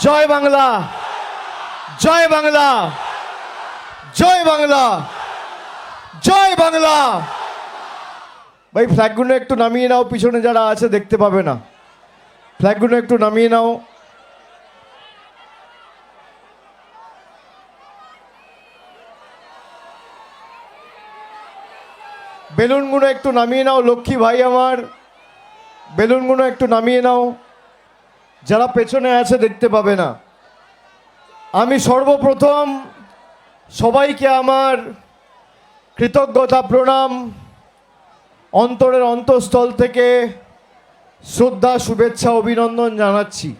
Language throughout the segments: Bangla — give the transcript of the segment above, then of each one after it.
জয় বাংলা জয় বাংলা জয় বাংলা জয় বাংলা। ভাই, ফ্ল্যাগগুলো একটু নামিয়ে নাও, পিছনে যারা আছে দেখতে পাবে না। ফ্ল্যাগগুলো একটু নামিয়ে নাও। বেলুনগুলো একটু নামিয়ে নাও, লক্ষ্মী ভাই আমার। বেলুনগুলো একটু নামিয়ে নাও। যারা পেছনে আছে দেখতে পাবে না। আমি সর্বপ্রথম সবাইকে আমার কৃতজ্ঞতা প্রণাম, অন্তরের অন্তঃস্থল থেকে শ্রদ্ধা, শুভেচ্ছা, অভিনন্দন জানাচ্ছি।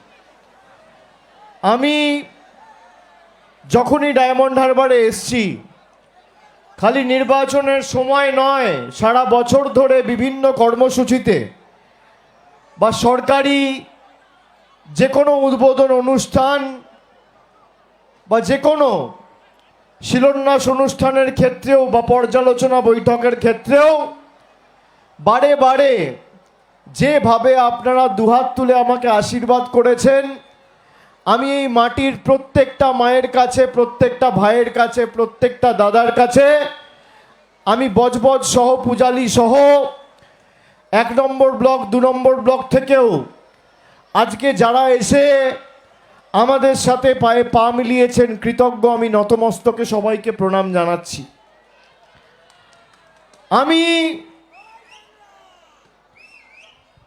আমি যখনই ডায়মন্ড হারবারে এসছি, খালি নির্বাচনের সময় নয়, সারা বছর ধরে বিভিন্ন কর্মসূচিতে বা সরকারি যে কোনো উদ্বোধন অনুষ্ঠান বা যে কোনো শিলান্যাস অনুষ্ঠানের ক্ষেত্রেও বা পর্যালোচনা বৈঠকের ক্ষেত্রেও বারে বারে যেভাবে আপনারা দুহাত তুলে আমাকে আশীর্বাদ করেছেন, আমি এই মাটির প্রত্যেকটা মায়ের কাছে, প্রত্যেকটা ভাইয়ের কাছে, প্রত্যেকটা দাদার কাছে, আমি বজবজ সহ, পূজালি সহ, এক নম্বর ব্লক, দু নম্বর ব্লক থেকেও আজকে যারা এসে আমাদের সাথে পায়ে পা মিলিয়েছেন, কৃতজ্ঞ আমি নতমস্তকে সবাইকে প্রণাম জানাচ্ছি। আমি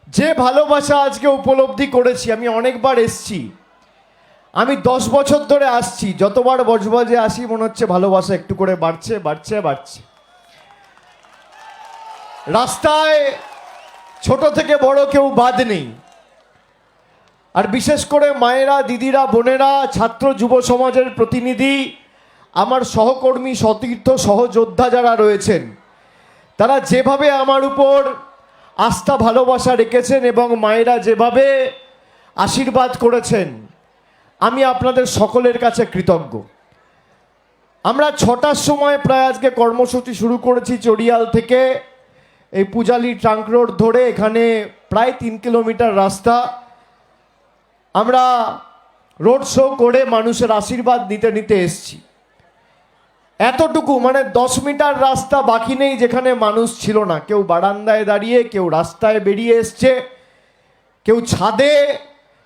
যে ভালোবাসা আজকে উপলব্ধি করেছি, আমি অনেকবার এসছি। আমি দশ বছর ধরে আসছি, যতবার বজবজে আসি, মনে হচ্ছে ভালোবাসা একটু করে বাড়ছে বাড়ছে বাড়ছে। রাস্তায় ছোট থেকে বড় কেউ বাদ নেই। আর বিশেষ করে মায়েরা, দিদিরা, বোনেরা, ছাত্র যুব সমাজের প্রতিনিধি, আমার সহকর্মী, সতীর্থ, সহযোদ্ধা যারা রয়েছেন, তারা যেভাবে আমার উপর আস্থা, ভালোবাসা রেখেছেন এবং মায়েরা যেভাবে আশীর্বাদ করেছেন, আমি আপনাদের সকলের কাছে কৃতজ্ঞ। আমরা ছটার সময় প্রায় আজকে কর্মসূচি শুরু করেছি চড়িয়াল থেকে। এই পূজালি ট্রাঙ্ক রোড ধরে এখানে প্রায় তিন কিলোমিটার রাস্তা। আমরা রোড শো করে মানুষের আশীর্বাদ নিতে নিতে এসছি। এতটুকু মানে দশ মিটার রাস্তা বাকি নেই যেখানে মানুষ ছিল না। কেউ বারান্দায় দাঁড়িয়ে, কেউ রাস্তায় বেরিয়ে এসছে, কেউ ছাদে,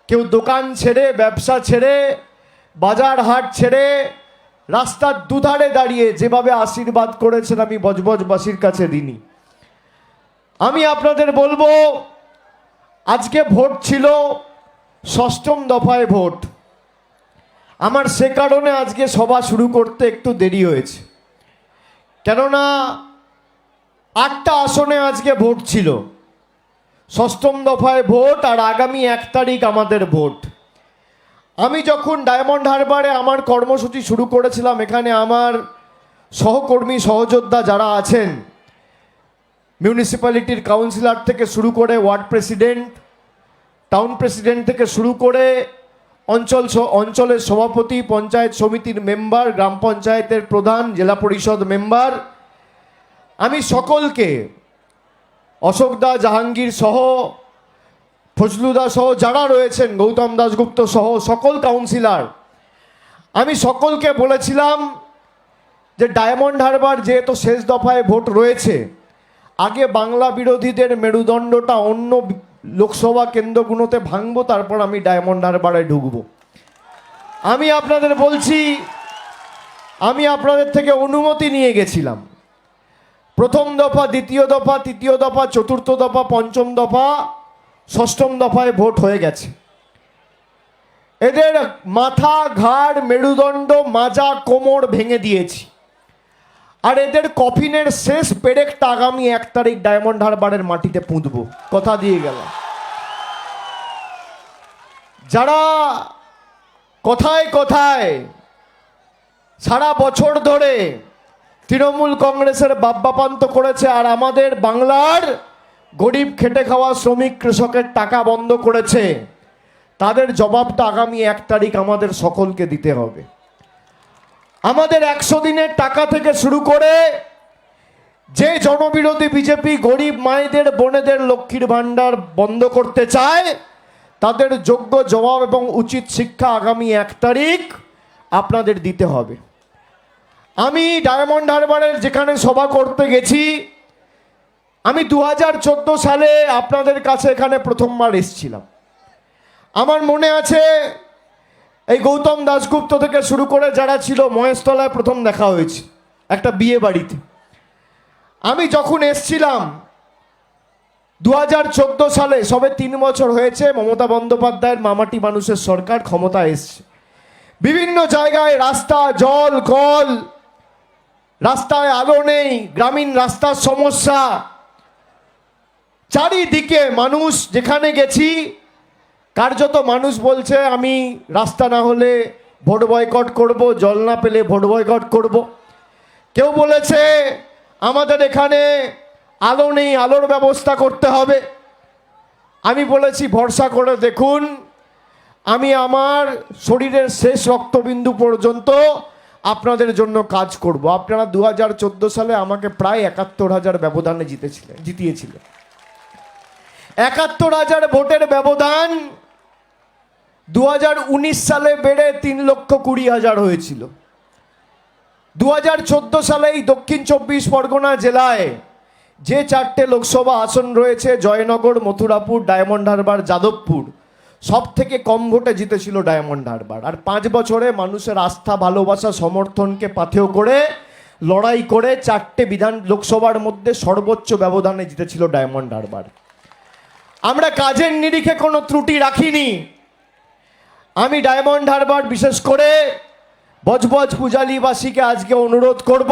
কেউ দোকান ছেড়ে, ব্যবসা ছেড়ে, বাজার হাট ছেড়ে, রাস্তার দুধারে দাঁড়িয়ে যেভাবে আশীর্বাদ করেছেন আমি বজবজবাসীর কাছে দিনই আমি আপনাদের বলব, আজকে ভোট ছিল ষষ্ঠম দফায় ভোট। আমার সে কারণে আজকে সভা শুরু করতে একটু দেরি হয়েছে। কেননা আটটা আসনে আজকে ভোট ছিল। ষষ্ঠম দফায় ভোট আর আগামী এক তারিখ আমাদের ভোট। আমি যখন ডায়মন্ড হারবারে আমার কর্মসূচি শুরু করেছিলাম, এখানে আমার সহকর্মী, সহযোদ্ধা যারা আছেন, মিউনিসিপ্যালিটির কাউন্সিলর থেকে শুরু করে ওয়ার্ড প্রেসিডেন্ট টাউন প্রেসিডেন্ট থেকে শুরু করে অঞ্চল অঞ্চলের সভাপতি, পঞ্চায়েত সমিতির মেম্বার গ্রাম পঞ্চায়েতের প্রধান, জেলা পরিষদ মেম্বার আমি সকলকে অশোকদা জাহাঙ্গীর সহ ফজলুদা সহ যারা রয়েছেন, গৌতম দাশগুপ্ত সহ সকল কাউন্সিলর আমি সকলকে বলেছিলাম যে ডায়মন্ড হারবার যেহেতু শেষ দফায় ভোট রয়েছে, আগে বাংলা বিরোধীদের মেরুদণ্ডটা অন্য লোকসভা কেন্দ্রগুলোতে ভাঙবো, তারপর আমি ডায়মন্ড হারবারে ঢুকবো। আমি আপনাদের বলছি, আমি আপনাদের থেকে অনুমতি নিয়ে গেছিলাম। প্রথম দফা, দ্বিতীয় দফা, তৃতীয় দফা, চতুর্থ দফা, পঞ্চম দফা, ষষ্ঠম দফায় ভোট হয়ে গেছে। এদের মাথা, ঘাড়, মেরুদণ্ড, মাজা, কোমর ভেঙে দিয়েছি। আর এদের কফিনের শেষ পেরেকটা আগামী এক তারিখ ডায়মন্ড হারবারের মাটিতে পুঁতবো। কথা দিয়ে গেলাম। যারা কথায় কথায় সারা বছর ধরে তৃণমূল কংগ্রেসের বাব্যাপান্ত করেছে আর আমাদের বাংলার গরিব খেটে খাওয়া শ্রমিক কৃষকের টাকা বন্ধ করেছে, তাদের জবাবটা আগামী এক তারিখ আমাদের সকলকে দিতে হবে। আমাদের একশো দিনের টাকা থেকে শুরু করে যে জনবিরোধী বিজেপি গরিব মায়েদের, বোনেদের লক্ষ্মীর ভাণ্ডার বন্ধ করতে চায়, তাদের যোগ্য জবাব এবং উচিত শিক্ষা আগামী এক তারিখ আপনাদের দিতে হবে। আমি ডায়মন্ড হারবারের যেখানে সভা করতে গেছি, আমি দু হাজার চোদ্দ সালে আপনাদের কাছে এখানে প্রথমবার এসেছিলাম। আমার মনে আছে এই গৌতম দাশগুপ্ত থেকে শুরু করে যারা ছিল মহেশতলায় প্রথম দেখা হয়েছে, একটা বিয়ে বাড়িতে। আমি যখন এসছিলাম দু হাজার চোদ্দ সালে, সবে তিন বছর হয়েছে, মমতা বন্দ্যোপাধ্যায়ের মামাটি মানুষের সরকার ক্ষমতা এসছে। বিভিন্ন জায়গায় রাস্তা, জল, কল, রাস্তায় আলো নেই, গ্রামীণ রাস্তার সমস্যা। চারিদিকে মানুষ যেখানে গেছি কার্যত মানুষ বলছে, আমি রাস্তা না হলে ভোট বয়কট করব, জল না পেলে ভোট বয়কট করব। কেউ বলেছে, আমাদের এখানে আলো নেই, আলোর ব্যবস্থা করতে হবে। আমি বলেছি, ভরসা করে দেখুন, আমি আমার শরীরের শেষ রক্তবিন্দু পর্যন্ত আপনাদের জন্য কাজ করব। আপনারা দু হাজার চোদ্দ সালে আমাকে প্রায় একাত্তর হাজার ব্যবধানে জিতেছিলেন, জিতিয়েছিলেন। একাত্তর হাজার ভোটের ব্যবধান দু হাজার উনিশ সালে বেড়ে তিন লক্ষ কুড়ি হাজার হয়েছিল। দু হাজার চোদ্দ সালে এই দক্ষিণ চব্বিশ পরগনা জেলায় যে চারটে লোকসভা আসন রয়েছে, জয়নগর, মথুরাপুর, ডায়মন্ড হারবার, যাদবপুর সব থেকে কম ভোটে জিতেছিল ডায়মন্ড হারবার। আর পাঁচ বছরে মানুষের আস্থা, ভালোবাসা, সমর্থনকে পাথেয় করে, লড়াই করে চারটে বিধান লোকসভার মধ্যে সর্বোচ্চ ব্যবধানে জিতেছিল ডায়মন্ড হারবার। আমরা কাজের নিরিখে কোনো ত্রুটি রাখিনি। আমি ডায়মন্ড হারবার বিশেষ করে বজবজ পূজালিবাসীকে আজকে অনুরোধ করব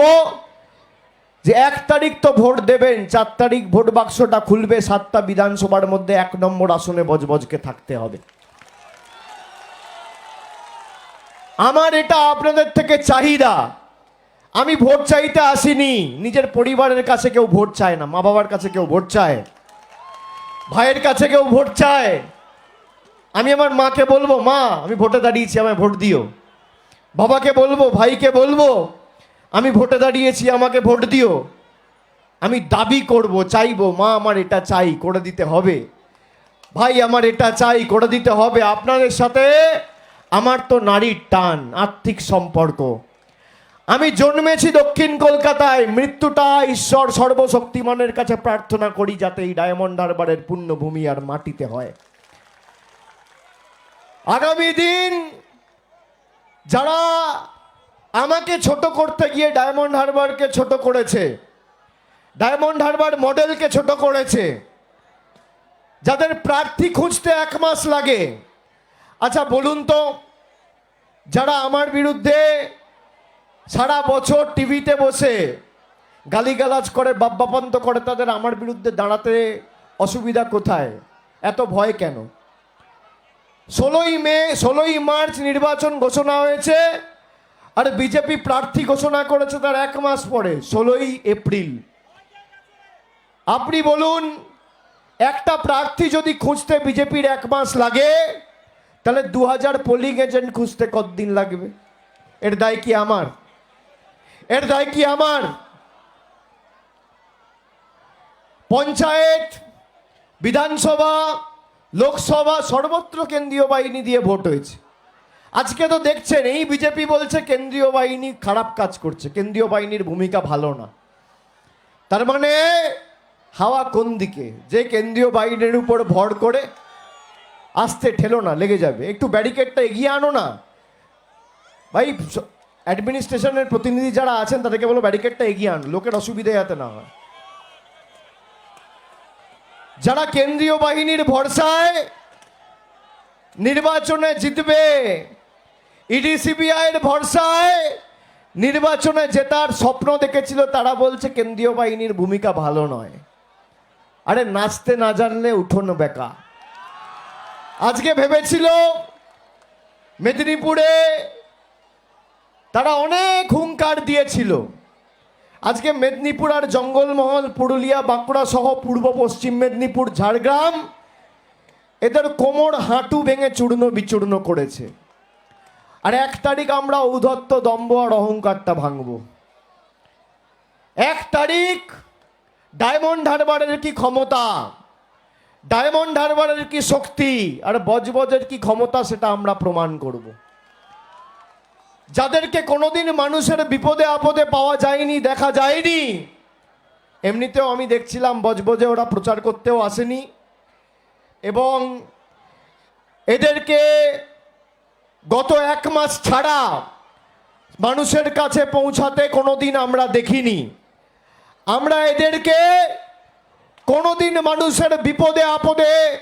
যে এক তারিখ তো ভোট দেবেন, চার তারিখ ভোট বাক্সটা খুলবে সাতটা বিধানসভার মধ্যে, এক নম্বর আসনে বজবজকে থাকতে হবে। আমার এটা আপনাদের থেকে চাহিদা। আমি ভোট চাইতে আসিনি, নিজের পরিবারের কাছে কেউ ভোট চায় না মা বাবার কাছে কেউ ভোট চায়, ভাইয়ের কাছে কেউ ভোট চায়। আমি আমার মাকে বলব, মা, আমি ভোটে দাঁড়িয়েছি, আমায় ভোট দিও। বাবাকে বলব, ভাইকে বলব, আমি ভোটে দাঁড়িয়েছি, আমাকে ভোট দিও। আমি দাবি করব, চাইব, মা আমার এটা চাই, করে দিতে হবে। ভাই আমার এটা চাই, করে দিতে হবে। আপনাদের সাথে আমার তো নারীর টান, আর্থিক সম্পর্ক। আমি জন্মেছি দক্ষিণ কলকাতায়, মৃত্যুটা ঈশ্বর সর্বশক্তিমানের কাছে প্রার্থনা করি যাতে এই ডায়মন্ড হারবারের পুণ্যভূমি আর মাটিতে হয়। আগামী দিন যারা আমাকে ছোট করতে গিয়ে ডায়মন্ড হারবারকে ছোট করেছে, ডায়মন্ড হারবার মডেলকে ছোট করেছে, যাদের প্রার্থী খুঁজতে এক মাস লাগে আচ্ছা বলুন তো, যারা আমার বিরুদ্ধে সারা বছর টিভিতে বসে গালিগালাজ করে বাব্যাপন্ত করে, তাদের আমার বিরুদ্ধে দাঁড়াতে অসুবিধা কোথায়? এত ভয় কেন? ষোলোই মে, ষোলোই মার্চ নির্বাচন ঘোষণা হয়েছে। আর বিজেপি প্রার্থী ঘোষণা করেছে তার এক মাস পরে, ষোলোই এপ্রিল। আপনি বলুন, একটা প্রার্থী যদি খুঁজতে বিজেপির এক মাস লাগে, তাহলে দু হাজার পোলিং এজেন্ট খুঁজতে কতদিন লাগবে? এর দায় কি আমার? এর দায় কি আমার? পঞ্চায়েত, বিধানসভা লোকসভা সর্বত্র কেন্দ্রীয় বাহিনী দিয়ে ভোট হয়েছে। আজকে তো দেখছেন, এই বিজেপি বলছে কেন্দ্রীয় বাহিনী খারাপ কাজ করছে। কেন্দ্রীয় বাহিনীর ভূমিকা ভালো না। তার মানে হাওয়া কোন দিকে? যে কেন্দ্রীয় বাহিনীর উপর ভর করে আসতে ঠেলো না, লেগে যাবে। একটু ব্যারিকেডটা এগিয়ে আনো না। ভাই অ্যাডমিনিস্ট্রেশনের প্রতিনিধি যারা আছেন, তাদেরকে বলো ব্যারিকেডটা এগিয়ে আন। লোকের অসুবিধা যাতে না হয়। যারা কেন্দ্রীয় বাহিনীর ভরসায় নির্বাচনে জিতবে, ইডি, সিবিআইয়ের ভরসায় নির্বাচনে জেতার স্বপ্ন দেখেছিল, তারা বলছে কেন্দ্রীয় বাহিনীর ভূমিকা ভালো নয়। আরে নাচতে না জানলে উঠোন বেকা। আজকে ভেবেছিল মেদিনীপুরে তারা অনেক হুঙ্কার দিয়েছিল। আজকে মেদিনীপুর আর জঙ্গলমহল, পুরুলিয়া, বাঁকুড়া সহ পূর্ব পশ্চিম মেদিনীপুর, ঝাড়গ্রাম, এদের কোমর হাঁটু ভেঙে চূর্ণ বিচূর্ণ করেছে। আর এক তারিখ আমরা ঔধত্য দম্ভ আর অহংকারটা ভাঙব। এক তারিখ ডায়মন্ড হারবারের কি ক্ষমতা? ডায়মন্ড হারবারের কি শক্তি? আর বজবজের কি ক্ষমতা সেটা আমরা প্রমাণ করব। যাদেরকে কোনোদিন মানুষের বিপদে আপদে পাওয়া যায়নি, দেখা যায়নি। এমনিতেও আমি দেখছিলাম বজবজে ওরা প্রচার করতেও আসেনি। এবং এদেরকে গত এক মাস ছাড়া মানুষের কাছে পৌঁছাতে কোনোদিন আমরা দেখিনি। আমরা এদেরকে কোনোদিন মানুষের বিপদে আপদে,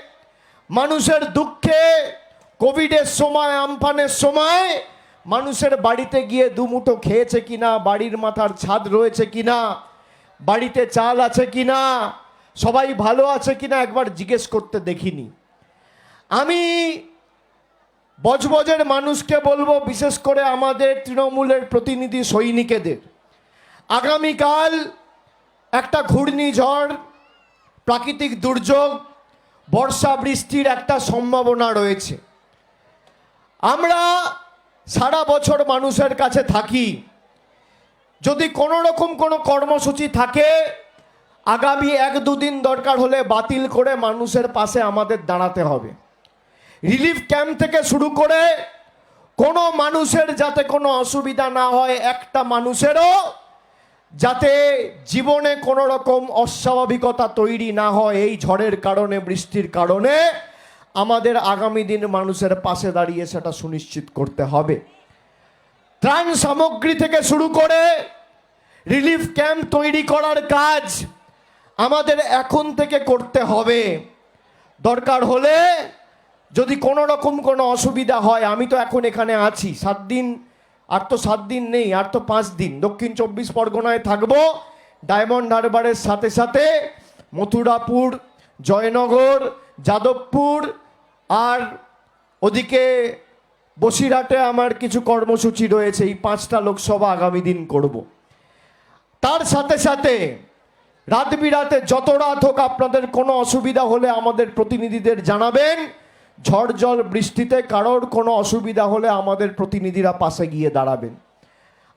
মানুষের দুঃখে, কোভিডের সময়, আমফানের সময় মানুষের বাড়িতে গিয়ে দুমুঠো খেয়েছে কিনা, বাড়ির মাথার ছাদ রয়েছে কিনা, বাড়িতে চাল আছে কিনা, সবাই ভালো আছে কিনা একবার জিজ্ঞেস করতে দেখিনি। আমি বজবজের মানুষকে বলব, বিশেষ করে আমাদের তৃণমূলের প্রতিনিধি সৈনিকেদের, আগামীকাল একটা ঘূর্ণিঝড়, প্রাকৃতিক দুর্যোগ, বর্ষা বৃষ্টির একটা সম্ভাবনা রয়েছে। আমরা সারা বছর মানুষের কাছে থাকি। যদি কোনো রকম কোনো কর্মসূচি থাকে, আগামী এক দুদিন দরকার হলে বাতিল করে মানুষের পাশে আমাদের দাঁড়াতে হবে। রিলিফ ক্যাম্প থেকে শুরু করে কোনো মানুষের যাতে কোনো অসুবিধা না হয়, একটা মানুষেরও যাতে জীবনে কোনো রকম অস্বাভাবিকতা তৈরি না হয়, এই ঝড়ের কারণে, বৃষ্টির কারণে আমাদের আগামী দিন মানুষের পাশে দাঁড়িয়ে সেটা সুনিশ্চিত করতে হবে। ত্রাণ সামগ্রী থেকে শুরু করে রিলিফ ক্যাম্প তৈরি করার কাজ আমাদের এখন থেকে করতে হবে। দরকার হলে যদি কোনো রকম কোনো অসুবিধা হয়, আমি তো এখন এখানে আছি, সাত দিন, আর তো সাত দিন নেই, আর তো পাঁচ দিন, দক্ষিণ চব্বিশ পরগনায় থাকব, ডায়মন্ড হারবারের সাথে সাথে মথুরাপুর, জয়নগর, যাদবপুর আর ওদিকে বসিরহাটে আমার কিছু কর্মসূচি রয়েছে, এই পাঁচটা লোকসভা আগামী দিন করব। তার সাথে সাথে রাত বিরাতে যত রাত হোক আপনাদের কোনো অসুবিধা হলে আমাদের প্রতিনিধিদের জানাবেন। ঝড় জল বৃষ্টিতে কারোর কোনো অসুবিধা হলে আমাদের প্রতিনিধিরা পাশে গিয়ে দাঁড়াবেন।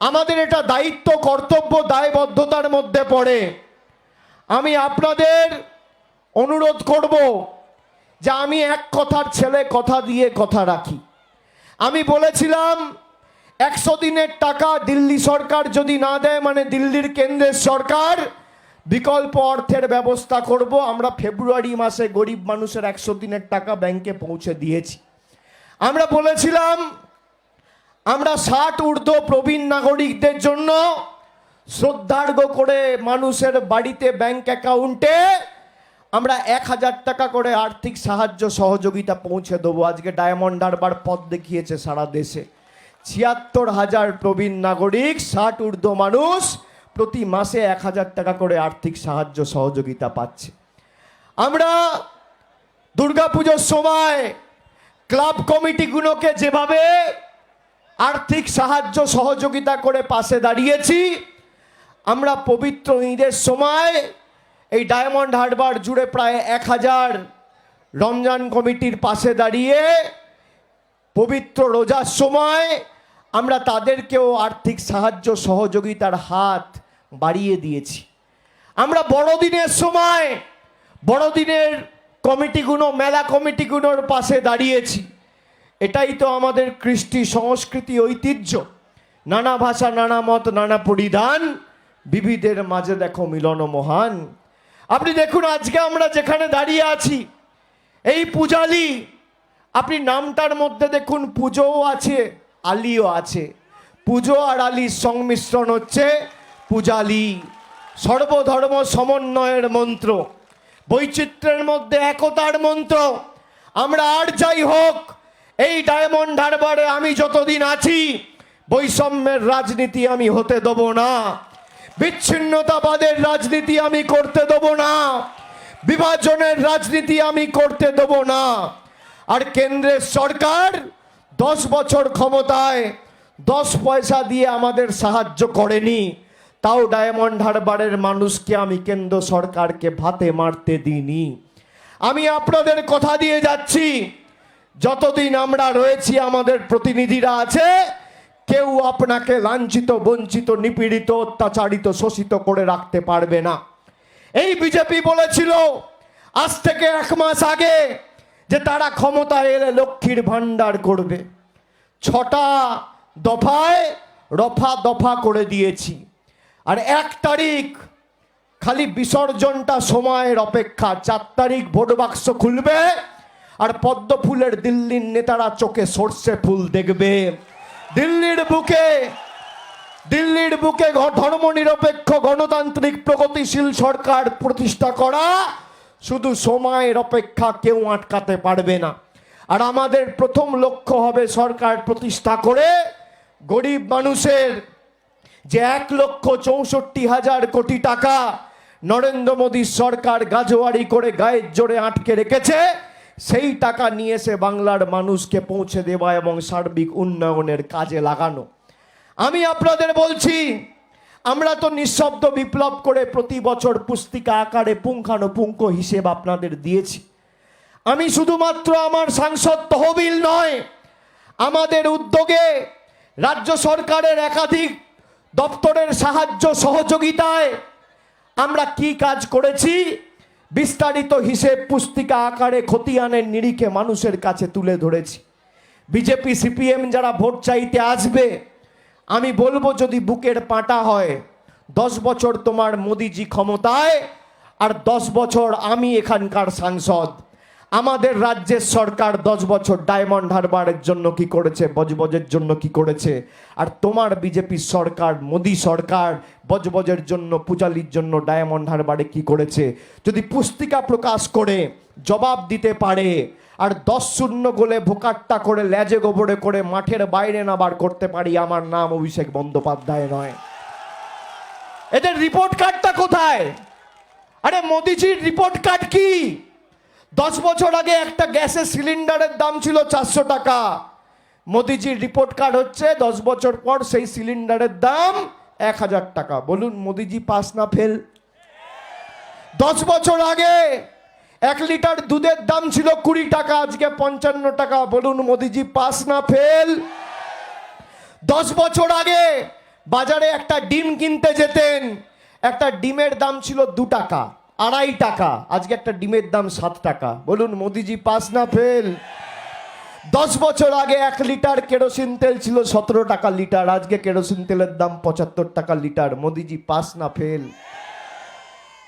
আমাদের এটা দায়িত্ব, কর্তব্য, দায়বদ্ধতার মধ্যে পড়ে। আমি আপনাদের অনুরোধ করব যে আমি এক কথার ছেলে, কথা দিয়ে কথা রাখি। আমি বলেছিলাম, একশো দিনের টাকা দিল্লি সরকার যদি না দেয় মানে দিল্লির কেন্দ্রের সরকার, বিকল্প অর্থের ব্যবস্থা করব। আমরা ফেব্রুয়ারি মাসে গরিব মানুষের একশো দিনের টাকা ব্যাংকে পৌঁছে দিয়েছি। আমরা বলেছিলাম, আমরা ষাট ঊর্ধ্ব প্রবীণ নাগরিকদের জন্য শ্রদ্ধার্ঘ করে মানুষের বাড়িতে ব্যাংক অ্যাকাউন্টে আমরা এক হাজার টাকা করে আর্থিক সাহায্য সহযোগিতা পৌঁছে দেবো। আজকে ডায়মন্ড হারবার পথ দেখিয়েছে সারা দেশে। ছিয়াত্তর হাজার প্রবীণ নাগরিক, ষাট ঊর্ধ্ব মানুষ প্রতি মাসে এক হাজার টাকা করে আর্থিক সাহায্য সহযোগিতা পাচ্ছে। আমরা দুর্গাপুজোর সময় ক্লাব কমিটিগুলোকে যেভাবে আর্থিক সাহায্য সহযোগিতা করে পাশে দাঁড়িয়েছি, আমরা পবিত্র ঈদের সময় এই ডায়মন্ড হারবার জুড়ে প্রায় এক হাজার রমজান কমিটির পাশে দাঁড়িয়ে পবিত্র রোজার সময় আমরা তাদেরকেও আর্থিক সাহায্য, সহযোগিতার হাত বাড়িয়ে দিয়েছি। আমরা বড়দিনের সময় বড়দিনের কমিটিগুলো, মেলা কমিটিগুলোর পাশে দাঁড়িয়েছি। এটাই তো আমাদের কৃষ্টি সংস্কৃতি ঐতিহ্য। নানা ভাষা, নানা মত, নানা পরিধান, বিবিধের মাঝে দেখো মিলন মহান। আপনি দেখুন, আজকে আমরা যেখানে দাঁড়িয়ে আছি, এই পূজালি, আপনি নামটার মধ্যে দেখুন, পুজোও আছে, আলিও আছে। পুজো আর আলির সংমিশ্রণ হচ্ছে পূজালি। সর্বধর্ম সমন্বয়ের মন্ত্র, বৈচিত্র্যের মধ্যে একতার মন্ত্র। আমরা আর যাই হোক, এই ডায়মন্ড হারবারে আমি যতদিন আছি, বৈষম্যের রাজনীতি আমি হতে দেবো না। বিচ্ছিন্নতাবাদের রাজনীতি আমি করতে দেবো না। বিভাজনের রাজনীতি আমি করতে দেবো না। আর কেন্দ্রের সরকার দশ বছর ক্ষমতায় দশ পয়সা দিয়ে আমাদের সাহায্য করেনি। তাও ডায়মন্ড হারবারের মানুষকে আমি কেন্দ্র সরকারকে ভাতে মারতে দিইনি। আমি আপনাদের কথা দিয়ে যাচ্ছি। যতদিন আমরা রয়েছি, আমাদের প্রতিনিধিরা আছে কেউ আপনাকে লাঞ্ছিত, বঞ্চিত, নিপীড়িত, অত্যাচারিত, শোষিত করে রাখতে পারবে না। এই বিজেপি বলেছিল আজ থেকে এক মাস আগে যে তারা ক্ষমতা এলে লক্ষ্মীর ভাণ্ডার করবে। ছটা দফায় রফা দফা করে দিয়েছি। আর এক তারিখ খালি বিসর্জনটা সময়ের অপেক্ষা। চার তারিখ ভোট বাক্স খুলবে আর পদ্ম ফুলের দিল্লির নেতারা চোখে সর্ষে ফুল দেখবে। দিল্লির বুকে দিল্লির বুকে ধর্ম নিরপেক্ষ গণতান্ত্রিক প্রগতিশীল সরকার প্রতিষ্ঠা করা, শুধু সময়ের অপেক্ষা কেউ আটকাতে পারবে না। আর আমাদের প্রথম লক্ষ্য হবে সরকার প্রতিষ্ঠা করে গরিব মানুষের যে এক লক্ষ চৌষট্টি হাজার কোটি টাকা নরেন্দ্র মোদী সরকার গাজোয়ারি করে গায়ের জোরে আটকে রেখেছে সেই টাকা নিয়ে এসে বাংলার মানুষকে পৌঁছে দেওয়া এবং সার্বিক উন্নয়নের কাজে লাগানো। আমি আপনাদের বলছি, আমরা তো নিঃশব্দ বিপ্লব করে প্রতি বছর পুস্তিকা আকারে পুঙ্খানুপুঙ্খ হিসেব আপনাদের দিয়েছি। আমি শুধুমাত্র আমার সাংসদ তহবিল নয়, আমাদের উদ্যোগে রাজ্য সরকারের একাধিক দপ্তরের সাহায্য সহযোগিতায় আমরা কি কাজ করেছি বিস্তারিত হিসেব পুস্তিকা আকারে খতিয়ানের নিরিখে মানুষের কাছে তুলে ধরেছি। বিজেপি, সিপিএম যারা ভোট চাইতে আসবে, আমি বলব যদি বুকের পাটা হয়, দশ বছর তোমার মোদিজি ক্ষমতায় আর দশ বছর আমি এখানকার সাংসদ। আমাদের রাজ্যের সরকার দশ বছর ডায়মন্ড হারবারের জন্য কি করেছে, বজবজের জন্য কি করেছে? আর তোমার বিজেপি সরকার, মোদি সরকার বজবজের জন্য, পূজালির জন্য ডায়মন্ড হারবারে কি করেছে? যদি পুস্তিকা প্রকাশ করে, জবাব দিতে পারে, আর দশ শূন্য গোলে ভোকাট্টা করে, লেজে গোবরে করে মাঠের বাইরে না বার করতে পারি, আমার নাম অভিষেক বন্দ্যোপাধ্যায় নয়। এদের রিপোর্ট কার্ডটা কোথায়? আরে মোদিজির রিপোর্ট কার্ড কি? দশ বছর আগে একটা গ্যাসের সিলিন্ডারের দাম ছিল চারশো টাকা। মোদিজির রিপোর্ট কার্ড হচ্ছে, দশ বছর পর সেই সিলিন্ডারের দাম এক হাজার টাকা। বলুন, মোদিজি পাস না ফেল? দশ বছর আগে এক লিটার দুধের দাম ছিল কুড়ি টাকা, আজকে পঞ্চান্ন টাকা। বলুন, মোদিজি পাস না ফেল? দশ বছর আগে বাজারে একটা ডিম কিনতে যেতেন, একটা ডিমের দাম ছিল দু টাকা। আড়াই টাকা। আজকে একটা ডিমের দাম সাত টাকা। বলুন, মোদিজি, পাস না ফেল? দশ বছর আগে এক লিটার কেরোসিন তেল ছিল সতেরো টাকা লিটার। আজকে কেরোসিন তেলের দাম পঁচাত্তর টাকা লিটার। মোদিজি, পাস না ফেল?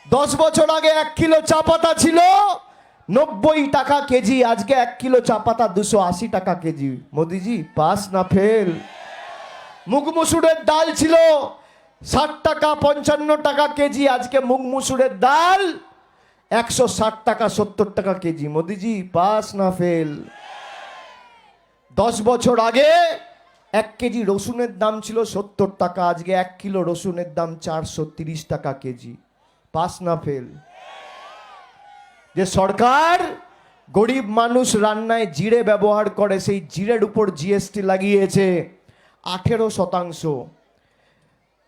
দশ বছর আগে এক কিলো চা পাতা ছিল নব্বই টাকা কেজি। আজকে এক কিলো চা পাতা দুশো আশি টাকা কেজি। মোদিজি, পাস না ফেল? মুগ মুসুরের ডাল ছিল ষাট টাকা, পঞ্চান্ন টাকা কেজি, আজকে মুগ মুসুরের ডাল। একশো ষাট টাকা, সত্তর টাকা কেজি। মোদিজি, পাস না ফেল। দশ বছর আগে এক কেজি রসুনের দাম ছিল সত্তর টাকা, আজকে এক কিলো রসুনের দাম চারশো তিরিশ টাকা কেজি। পাস না ফেল। যে সরকার গরিব মানুষ রান্নায় জিরে ব্যবহার করে, সেই জিরের উপর জিএসটি লাগিয়েছে। আঠেরো শতাংশ।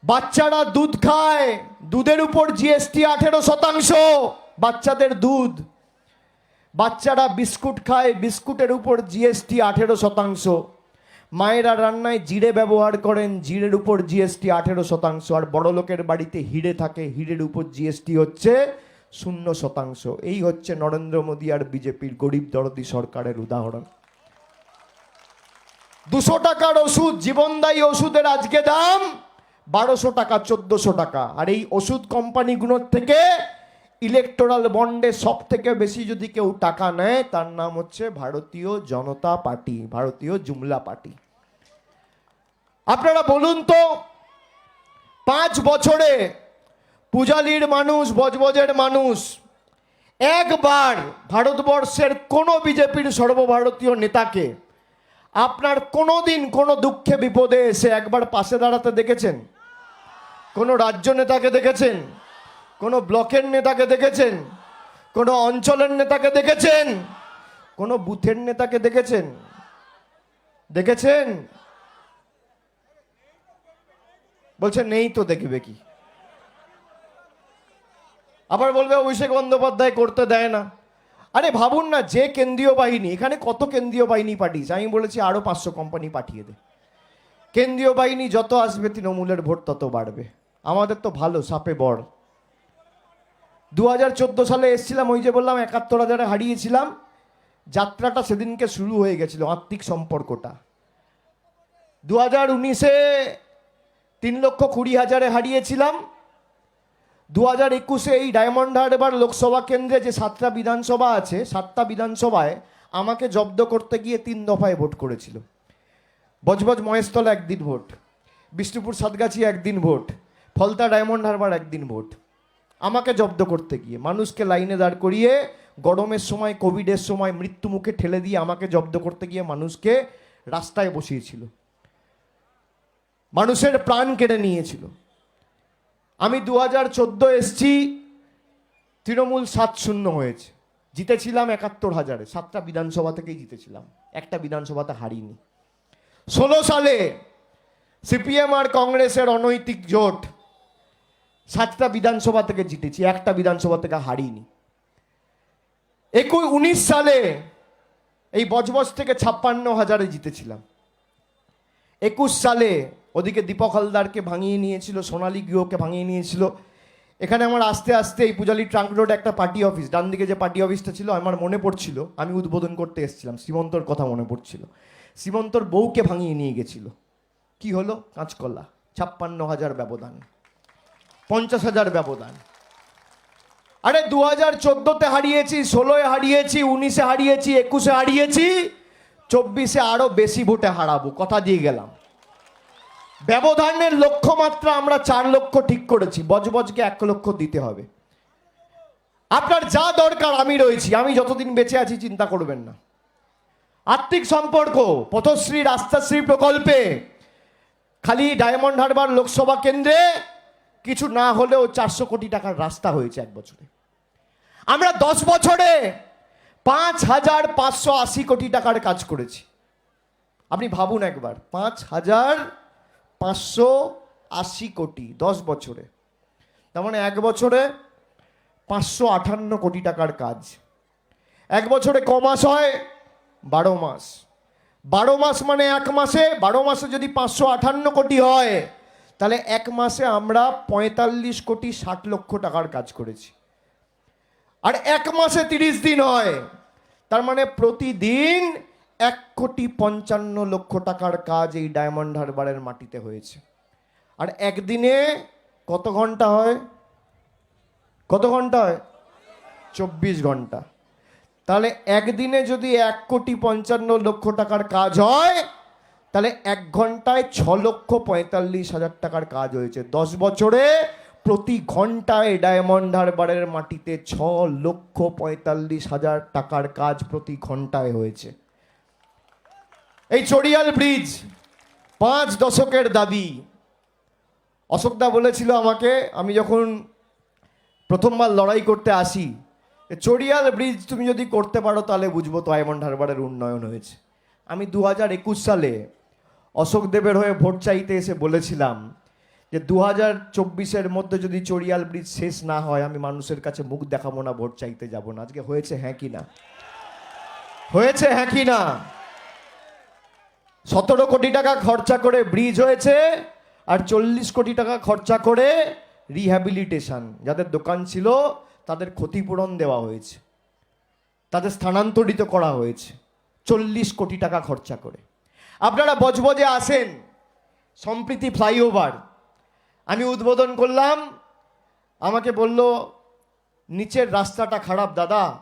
বাচ্চারা দুধ খায়, দুধের উপর জিএসটি আঠেরো শতাংশ, বাচ্চাদের দুধ। বাচ্চারা বিস্কুট খায়, বিস্কুটের উপর জিএসটি আঠেরো শতাংশ। মায়েরা রান্নায় জিরে ব্যবহার করেন, জিরের উপর জিএসটি আঠেরো শতাংশ। আর বড় লোকের বাড়িতে হিরে থাকে, হিরের উপর জিএসটি হচ্ছে শূন্য শতাংশ। এই হচ্ছে নরেন্দ্র মোদী আর বিজেপির গরিব দরদি সরকারের উদাহরণ। দুশো টাকার ওষুধ, জীবনদায়ী ওষুধের আজকে দাম বারোশো টাকা, চোদ্দশো টাকা। আর এই ওষুধ কোম্পানিগুলোর থেকে ইলেকটোরাল বন্ডে সব থেকে বেশি যদি কেউ টাকা নেয়, তার নাম হচ্ছে ভারতীয় জনতা পার্টি, ভারতীয় জুমলা পার্টি। আপনারা বলুন তো, পাঁচ বছরে পূজালির মানুষ, বজবজের মানুষ, একবার ভারতবর্ষের কোনো বিজেপির সর্বভারতীয় নেতাকে আপনার কোনো দিন কোনো দুঃখে বিপদে এসে একবার পাশে দাঁড়াতে দেখেছেন? কোনো রাজ্য নেতাকে দেখেছেন? কোনো ব্লকের নেতাকে দেখেছেন? কোনো অঞ্চলের নেতাকে দেখেছেন? কোনো বুথের নেতাকে দেখেছেন? দেখেছেন? বলছে, নেই তো দেখবে কি? আবার বলবে, অভিষেক বন্দ্যোপাধ্যায় করতে দেয় না। আরে ভাবুন না, যে কেন্দ্রীয় বাহিনী, এখানে কত কেন্দ্রীয় বাহিনী পাঠিয়েছে? আমি বলেছি আরও পাঁচশো কোম্পানি পাঠিয়ে দে। কেন্দ্রীয় বাহিনী যত আসবে, তৃণমূলের ভোট তত বাড়বে। আমাদের তো ভালো, সাপে বড়। দু হাজার চোদ্দ সালে এসেছিলাম, ওই যে বললাম, একাত্তর হাজারে হারিয়েছিলাম। যাত্রাটা সেদিনকে শুরু হয়ে গেছিল, আত্মিক সম্পর্কটা। দু হাজার উনিশে তিন লক্ষ কুড়ি হাজারে হারিয়েছিলাম। দু হাজার একুশে এই ডায়মন্ড হারবার লোকসভা কেন্দ্রে যে সাতটা বিধানসভা আছে, সাতটা বিধানসভায় আমাকে জব্দ করতে গিয়ে তিন দফায় ভোট করেছিল। বজবজ মহেশতলা একদিন ভোট, বিষ্ণুপুর সাতগাছি একদিন ভোট ফলতা ডায়মন্ড হারবার একদিন ভোট। আমাকে জব্দ করতে গিয়ে, মানুষকে লাইনে দাঁড় করিয়ে, গরমের সময়, কোভিডের সময় মৃত্যু মুখে ঠেলে দিয়ে আমাকে জব্দ করতে গিয়ে মানুষকে রাস্তায় বসিয়েছিল। মানুষের প্রাণ কেড়ে নিয়েছিল। আমি দু হাজার চোদ্দ এসছি, তৃণমূল সাত শূন্য হয়েছে। জিতেছিলাম একাত্তর হাজারে। সাতটা বিধানসভা থেকেই জিতেছিলাম। একটা বিধানসভাতে হারিনি। ষোলো সালে সিপিএম আর কংগ্রেসের অনৈতিক জোট সাতটা বিধানসভা থেকে জিতেছি, একটা বিধানসভা থেকে হারিনি। একুশ উনিশ সালে এই বজবজ থেকে ছাপ্পান্ন হাজারে জিতেছিলাম। একুশ সালে ওদিকে দীপক হালদারকে ভাঙিয়ে নিয়েছিল, সোনালী গৃহকে ভাঙিয়ে নিয়েছিল। এখানে আমার আস্তে আস্তে এই পূজালি ট্রাঙ্ক রোড একটা পার্টি অফিস, ডান দিকে যে পার্টি অফিসটা ছিল, আমার মনে পড়ছিল, আমি উদ্বোধন করতে এসেছিলাম, শ্রীমন্তর কথা মনে পড়ছিল। শ্রীমন্তর বউকে ভাঙিয়ে নিয়ে গেছিল। কি হলো? কাঁচকলা, ছাপ্পান্ন হাজার ব্যবধান। পঞ্চাশ হাজার ব্যবধান। আরে দু হাজার চোদ্দোতে হারিয়েছি, ষোলোয় হারিয়েছি, উনিশে হারিয়েছি, একুশে হারিয়েছি, চব্বিশে আরও বেশি ভোটে হারাবো, কথা দিয়ে গেলাম। ব্যবধানের লক্ষ্যমাত্রা আমরা চার লক্ষ ঠিক করেছি, বজবজকে এক লক্ষ দিতে হবে। আপনার যা দরকার, আমি রয়েছি, আমি যতদিন বেঁচে আছি, চিন্তা করবেন না। আর্থিক সম্পর্ক, পথশ্রী, রাস্তাশ্রী প্রকল্পে, খালি ডায়মন্ড হারবার লোকসভা কেন্দ্রে কিছু না হলেও চারশো কোটি টাকার রাস্তা হয়েছে এক বছরে। আমরা দশ বছরে পাঁচ হাজার পাঁচশো আশি কোটি টাকার কাজ করেছি। আপনি ভাবুন একবার, পাঁচ হাজার পাঁচশো আশি কোটি দশ বছরে। তার মানে এক বছরে পাঁচশো আটান্ন কোটি টাকার কাজ। এক বছরে ক মাস হয়? বারো মাস। বারো মাস মানে এক মাসে? বারো মাসে যদি পাঁচশো আটান্ন কোটি হয় তাহলে এক মাসে আমরা পঁয়তাল্লিশ কোটি ষাট লক্ষ টাকার কাজ করেছি। আর এক মাসে তিরিশ দিন হয়। তার মানে প্রতিদিন এক কোটি পঞ্চান্ন লক্ষ টাকার কাজ এই ডায়মন্ড হারবারের মাটিতে হয়েছে। আর একদিনে কত ঘণ্টা হয়? কত ঘণ্টা হয়? চব্বিশ ঘণ্টা। তাহলে একদিনে যদি এক কোটি পঞ্চান্ন লক্ষ টাকার কাজ হয় তাহলে এক ঘন্টায় ছ লক্ষ পঁয়তাল্লিশ হাজার টাকার কাজ হয়েছে। দশ বছরে প্রতি ঘন্টায় ডায়মন্ড হারবারের মাটিতে ছ লক্ষ পঁয়তাল্লিশ হাজার টাকার কাজ প্রতি ঘন্টায় হয়েছে। এই চড়িয়াল ব্রিজ পাঁচ দশকের দাবি। অশোকদা বলেছিল আমাকে, আমি যখন প্রথমবার লড়াই করতে আসি চড়িয়াল ব্রিজ তুমি যদি করতে পারো তাহলে বুঝব তো ডায়মন্ড হারবারের উন্নয়ন হয়েছে। আমি দু হাজার একুশ সালে অশোক দেবের হয়ে ভোট চাইতে এসে বলেছিলাম যে দু হাজার চব্বিশের মধ্যে যদি চড়িয়াল ব্রিজ শেষ না হয়, আমি মানুষের কাছে মুখ দেখাবো না, ভোট চাইতে যাব না। আজকে হয়েছে হ্যাঁ কি না? হয়েছে হ্যাঁ কি না? সতেরো কোটি টাকা খরচা করে ব্রিজ হয়েছে আর চল্লিশ কোটি টাকা খরচা করে রিহ্যাবিলিটেশন যাদের দোকান ছিল, তাদের ক্ষতিপূরণ দেওয়া হয়েছে। তাদের স্থানান্তরিত করা হয়েছে। চল্লিশ কোটি টাকা খরচা করে। আপনারা বজবজে আসেন। সম্প্রীতি ফ্লাইওভার। আমি উদ্বোধন করলাম। আমাকে বলল, নিচের রাস্তাটা খারাপ দাদা।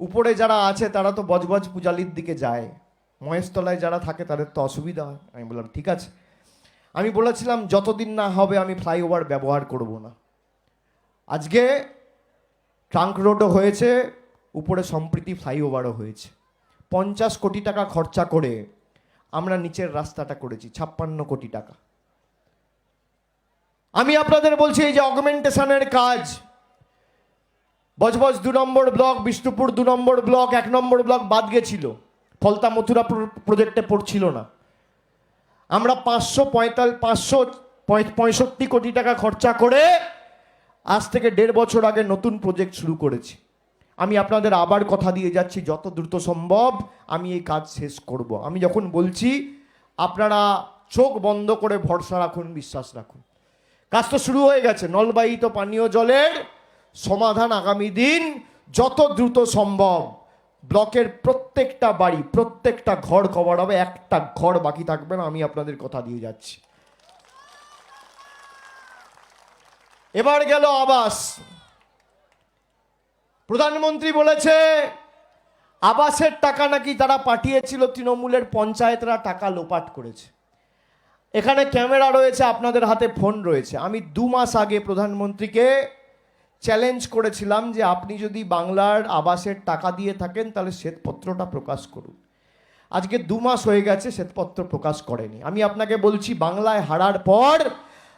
উপরে যারা আছে তারা তো বজবজ পূজালির দিকে যায়। মহেশতলায় যারা থাকে তাদের তো অসুবিধা হয়। আমি বললাম, ঠিক আছে। আমি বলেছিলাম, যতদিন না হবে আমি ফ্লাইওভার ব্যবহার করব না। আজকে ট্রাঙ্ক রোডও হয়েছে, উপরে সম্প্রীতি ফ্লাইওভারও হয়েছে। পঞ্চাশ কোটি টাকা খরচা করে আমরা নিচের রাস্তাটা করেছি, ছাপ্পান্ন কোটি টাকা। আমি আপনাদের বলছি এই যে অগমেন্টেশনের কাজ বজবজ দু নম্বর ব্লক, বিষ্ণুপুর দু নম্বর ব্লক, এক নম্বর ব্লক বাদ গেছিল। ফলতা মথুরা প্র- প্রজেক্টে পড়ছিল না। আমরা পাঁচশো পঁয়তাল্লিশ পাঁচশো পঁয়ষট্টি কোটি টাকা খরচা করে আজ থেকে দেড় বছর আগে নতুন প্রজেক্ট শুরু করেছি। আমি আপনাদের আবার কথা দিয়ে যাচ্ছি, যত দ্রুত সম্ভব আমি এই কাজ শেষ করব। আমি যখন বলছি, আপনারা চোখ বন্ধ করে ভরসা রাখুন, বিশ্বাস রাখুন। কাজ তো শুরু হয়ে গেছে, নলবাহিত পানীয় জলের সমাধান আগামী দিন যত দ্রুত সম্ভব। ব্লকের প্রত্যেকটা বাড়ি, প্রত্যেকটা ঘর কভার হবে, একটা ঘর বাকি থাকবে না, আমি আপনাদের কথা দিয়ে যাচ্ছি। এবার গেল আবাস। প্রধানমন্ত্রী বলেছে, আবাসের টাকা নাকি তারা পাঠিয়েছিল তৃণমূলের পঞ্চায়েতরা টাকা লোপাট করেছে। এখানে ক্যামেরা রয়েছে, আপনাদের হাতে ফোন রয়েছে। আমি দু মাস আগে প্রধানমন্ত্রীকে চ্যালেঞ্জ করেছিলাম যে আপনি যদি বাংলার আবাসের টাকা দিয়ে থাকেন, তাহলে শ্বেতপত্রটা প্রকাশ করুন। আজকে দু মাস হয়ে গেছে, শ্বেতপত্র প্রকাশ করেনি। আমি আপনাকে বলছি, বাংলায় হারার পর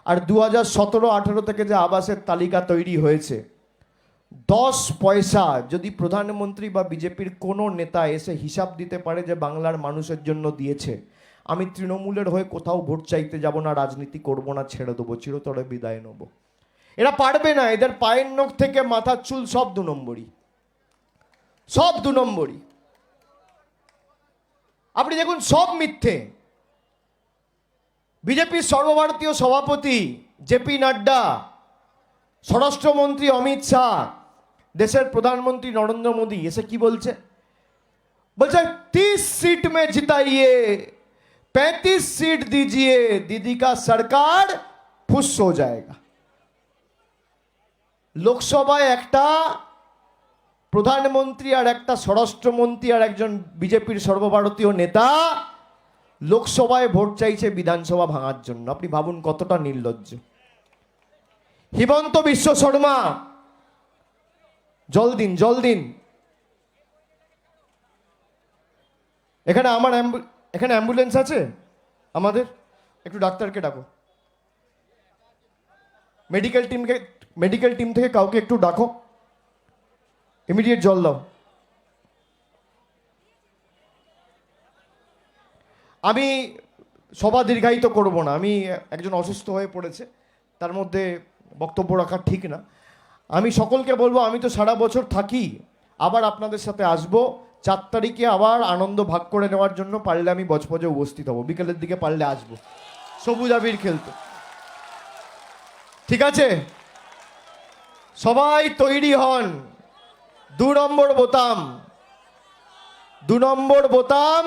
আর দু হাজার সতেরো আঠেরো থেকে যে আবাসের তালিকা তৈরি হয়েছে দশ পয়সা যদি প্রধানমন্ত্রী বা বিজেপির কোনো নেতা এসে হিসাব দিতে পারে যে বাংলার মানুষের জন্য দিয়েছে, আমি তৃণমূলের হয়ে কোথাও ভোট চাইতে যাব না, রাজনীতি করব না, ছেড়ে দেবো, চিরতরে বিদায় নেব। এরা পারবে না, এদের পায়ের নখ থেকে মাথার চুল সব দু নম্বরই। সব দু নম্বরই। আপনি দেখুন, সব মিথ্যে। বিজেপির সর্বভারতীয় সভাপতি জেপি নাড্ডা, স্বরাষ্ট্রমন্ত্রী অমিত শাহ দেশের প্রধানমন্ত্রী নরেন্দ্র মোদী এসে কি বলছে বলছে तीस सीट में जिताइए पैंतीस सीट दीजिए दीदी का सरकार फुस हो जाएगा লোকসভায় একটা প্রধানমন্ত্রী আর একটা স্বরাষ্ট্রমন্ত্রী আর একজন বিজেপির সর্বভারতীয় নেতা লোকসভায় ভোট চাইছে বিধানসভা ভাঙার জন্য আপনি ভাবুন কতটা নির্লজ্জ হিমন্ত বিশ্ব শর্মা জল দিন জল দিন। এখানে আমার এখানে অ্যাম্বুলেন্স আছে? আমাদের? একটু ডাক্তারকে ডাকো। মেডিকেল টিমকে, মেডিকেল টিম থেকে কাউকে একটু ডাকো। ইমিডিয়েট জল দাও। আমি সভা দীর্ঘায়িত করব না। আমি একজন অসুস্থ হয়ে পড়েছে। তার মধ্যে বক্তব্য রাখা ঠিক না। আমি সকলকে বলব, আমি তো সারা বছর থাকি, আবার আপনাদের সাথে আসব। চার তারিখে আবার আনন্দ ভাগ করে নেওয়ার জন্য পারলে আমি বজবজে উপস্থিত হব, বিকেলের দিকে পারলে আসব, সবুজ আবির খেলতে। ঠিক আছে? সবাই তৈরি হন। দু নম্বর বোতাম। দু নম্বর বোতাম।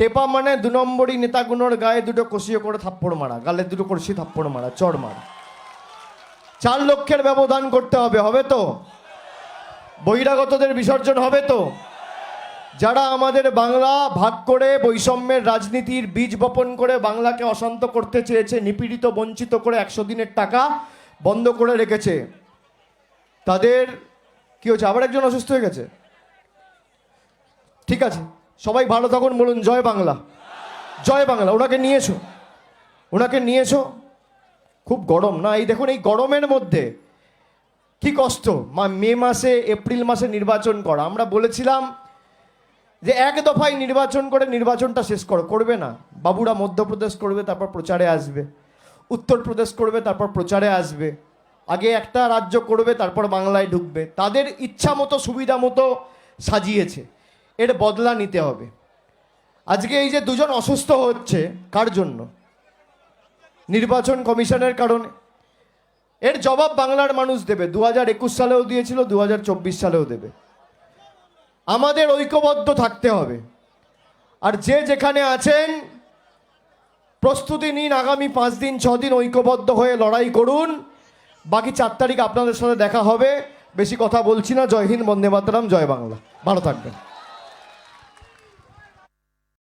টেপা মানে দু নম্বরই নেতাগুলোর গায়ে দুটো কষিয়ে করে থাপ্পড় মারা, গালে দুটো কষি থাপ্পড় মারা, চড় মারা। চার লক্ষের ব্যবধান করতে হবে হবে তো? বহিরাগতদের বিসর্জন হবে তো? যারা আমাদের বাংলা ভাগ করে বৈষম্যের রাজনীতির বীজ বপন করে বাংলাকে অশান্ত করতে চেয়েছে, নিপীড়িত, বঞ্চিত করে একশো দিনের টাকা বন্ধ করে রেখেছে, তাদের কি হচ্ছে আবার একজন অসুস্থ হয়ে গেছে? ঠিক আছে, সবাই ভালো থাকুন, বলুন, জয় বাংলা। জয় বাংলা, ওনাকে নিয়েছো ওনাকে নিয়েছো খুব গরম। না, এই দেখুন, এই গরমের মধ্যে কি কষ্ট। মা, মে মাসে, এপ্রিল মাসে নির্বাচন করা। আমরা বলেছিলাম যে এক দফায় নির্বাচন করে নির্বাচনটা শেষ করো। করবে না। বাবুরা মধ্যপ্রদেশ করবে, তারপর প্রচারে আসবে। উত্তরপ্রদেশ করবে, তারপর প্রচারে আসবে। আগে একটা রাজ্য করবে, তারপর বাংলায় ঢুকবে। তাদের ইচ্ছা মতো, সুবিধা মতো সাজিয়েছে। এর বদলা নিতে হবে। আজকে এই যে দুজন অসুস্থ হচ্ছে, কার জন্য? নির্বাচন কমিশনের কারণে। এর জবাব বাংলার মানুষ দেবে। দু হাজার একুশ সালেও দিয়েছিল দু হাজার চব্বিশ সালেও দেবে। আমাদের ঐক্যবদ্ধ থাকতে হবে। আর যে যেখানে আছেন, প্রস্তুতি নিন, আগামী পাঁচ দিন, ছ দিন ঐক্যবদ্ধ হয়ে লড়াই করুন। বাকি চার তারিখ আপনাদের সাথে দেখা হবে। বেশি কথা বলছি না। জয় হিন্দ, বন্দে মাতরম, জয় বাংলা। ভালো থাকবেন।